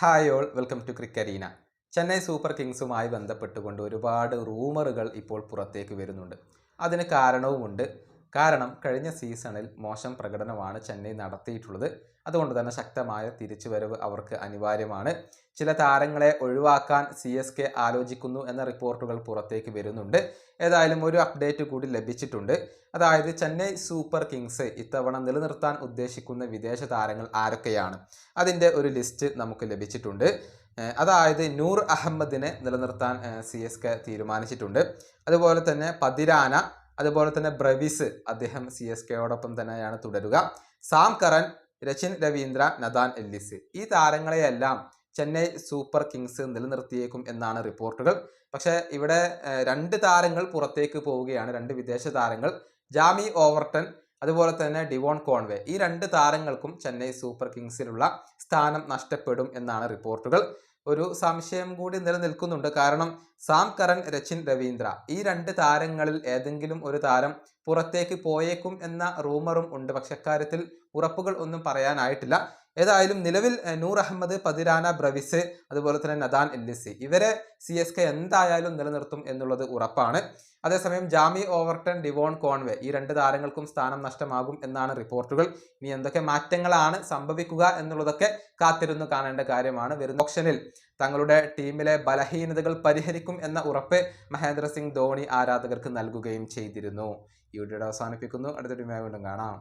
Hi all welcome to ക്രിക്കരീന Chennai super കിങ്സുമായി ബന്ധപ്പെട്ടുകൊണ്ട് ഒരുപാട് റൂമറുകൾ ഇപ്പോൾ പുറത്തേക്ക് വരുന്നുണ്ട്. അതിന് കാരണവുമുണ്ട്. കാരണം കഴിഞ്ഞ സീസണിൽ മോശം പ്രകടനമാണ് ചെന്നൈ നടത്തിയിട്ടുള്ളത്. അതുകൊണ്ട് തന്നെ ശക്തമായ തിരിച്ചുവരവ് അവർക്ക് അനിവാര്യമാണ്. ചില താരങ്ങളെ ഒഴിവാക്കാൻ സി എസ് കെ ആലോചിക്കുന്നു എന്ന റിപ്പോർട്ടുകൾ പുറത്തേക്ക് വരുന്നുണ്ട്. ഏതായാലും ഒരു അപ്ഡേറ്റ് കൂടി ലഭിച്ചിട്ടുണ്ട്. അതായത് ചെന്നൈ സൂപ്പർ കിങ്സ് ഇത്തവണ നിലനിർത്താൻ ഉദ്ദേശിക്കുന്ന വിദേശ താരങ്ങൾ ആരൊക്കെയാണ്? അതിന്റെ ഒരു ലിസ്റ്റ് നമുക്ക് ലഭിച്ചിട്ടുണ്ട്. അതായത് നൂർ അഹമ്മദിനെ നിലനിർത്താൻ സി എസ് കെ തീരുമാനിച്ചിട്ടുണ്ട്. അതുപോലെ തന്നെ പതിരാന അതുപോലെ തന്നെ ബ്രവിസ് അദ്ദേഹം സി എസ് കെയോടൊപ്പം തന്നെയാണ് തുടരുക. Sam Curran Rachin Ravindra Nathan Ellis. ഈ താരങ്ങളെയെല്ലാം ചെന്നൈ സൂപ്പർ കിങ്സ് നിലനിർത്തിയേക്കും എന്നാണ് റിപ്പോർട്ടുകൾ. പക്ഷേ ഇവിടെ രണ്ട് താരങ്ങൾ പുറത്തേക്ക് പോവുകയാണ്. രണ്ട് വിദേശ താരങ്ങൾ. ജാമി ഓവർട്ടൺ അതുപോലെ തന്നെ ഡിവോൺ കോൺവേ. ഈ രണ്ട് താരങ്ങൾക്കും ചെന്നൈ സൂപ്പർ കിങ്സിലുള്ള സ്ഥാനം നഷ്ടപ്പെടും എന്നാണ് റിപ്പോർട്ടുകൾ. ഒരു സംശയം കൂടി നിലനിൽക്കുന്നുണ്ട് കാരണം സാം കരൺ രച്ചിൻ രവീന്ദ്ര ഈ രണ്ട് താരങ്ങളിൽ ഏതെങ്കിലും ഒരു താരം പുറത്തേക്ക് പോയേക്കും എന്ന റൂമറും ഉണ്ട്. പക്ഷെ അക്കാര്യത്തിൽ ഉറപ്പുകൾ ഒന്നും പറയാനായിട്ടില്ല. ഏതായാലും നിലവിൽ നൂർ അഹമ്മദ് പതിരാന ബ്രവിസ് അതുപോലെ തന്നെ നദാൻ എല്ലിസി ഇവരെ സി എസ് കെ എന്തായാലും നിലനിർത്തും എന്നുള്ളത് ഉറപ്പാണ്. അതേസമയം ജാമി ഓവർട്ടൺ ഡിവോൺ കോൺവേ ഈ രണ്ട് താരങ്ങൾക്കും സ്ഥാനം നഷ്ടമാകും എന്നാണ് റിപ്പോർട്ടുകൾ. ഇനി എന്തൊക്കെ മാറ്റങ്ങളാണ് സംഭവിക്കുക എന്നുള്ളതൊക്കെ കാത്തിരുന്നു കാണേണ്ട കാര്യമാണ്. വരുന്ന ഓപ്ഷനിൽ തങ്ങളുടെ ടീമിലെ ബലഹീനതകൾ പരിഹരിക്കും എന്ന ഉറപ്പ് മഹേന്ദ്ര സിംഗ് ധോണി ആരാധകർക്ക് നൽകുകയും ചെയ്തിരുന്നു. ഈ വീഡിയോ അവസാനിപ്പിക്കുന്നു. അടുത്ത ടീമായി വീണ്ടും കാണാം.